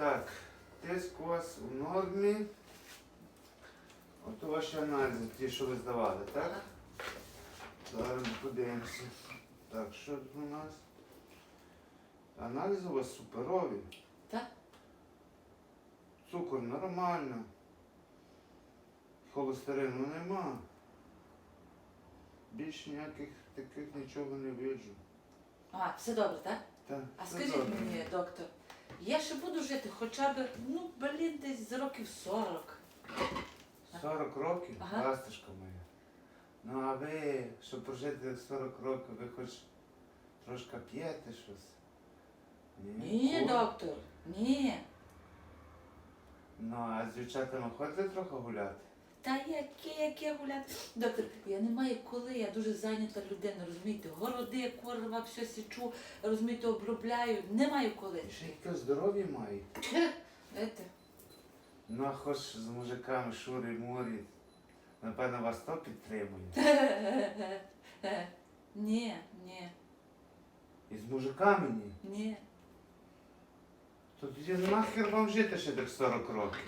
Так, тиск у вас у нормі. Ото ваші аналізи, ті, що ви здавали, так? Зараз подивимося. Так, що тут у нас? Аналізи у вас суперові. Так? Цукор нормально. Холестерину нема. Більш ніяких таких нічого не виджу. А, все добре, так? Так, А все скажіть добре. мені, доктор, я ще буду жити хоча б, ну, блін, десь з років 40. 40 років, Ага. ласточка моя. Ну а ви, щоб прожити 40 років, ви хоч трошки п'єте щось? Ні, Курите? доктор, ні. Ну, а з дівчатами ходите трохи гуляти? Та яке, яке гуляти? Доктор, я не маю коли, я дуже зайнята людина, розумієте? Городи, корова, все січу, розумієте, обробляю. Не маю коли. Ще яке здоров'я маєте. Знаєте? Ну, а хоч з мужиками шурі мурі. Напевно, вас то підтримує. Ні, ні, І з мужиками ні. ні. То тоді нахер вам жити ще тих 40 років.